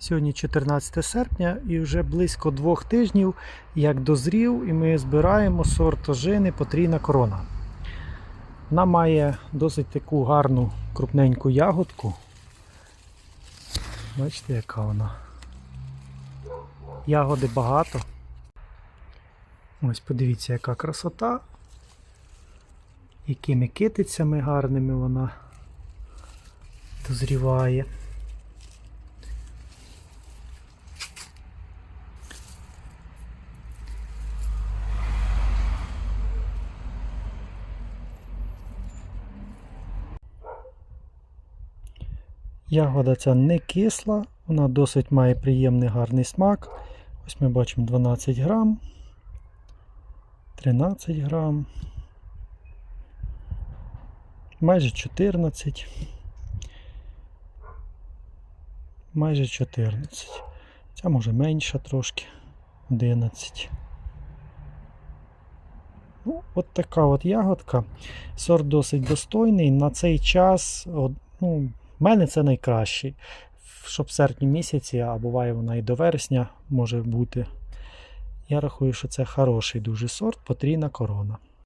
Сьогодні 14 серпня і вже близько двох тижнів, як дозрів, і ми збираємо сорт ожини потрійна корона. Вона має досить таку гарну крупненьку ягодку. Бачите, яка вона. Ягоди багато. Ось подивіться, яка красота. Якими китицями гарними вона дозріває. Ягода ця не кисла, вона досить має приємний гарний смак. Ось ми бачимо 12 грам, 13 грам, майже 14, майже 14. Ця може менша трошки, 11. Ну, от така от ягодка. Сорт досить достойний. На цей час, ну, в мене це найкращий. Щоб в серпні місяці, а буває вона і до вересня може бути. Я рахую, що це хороший дуже сорт, потрійна корона.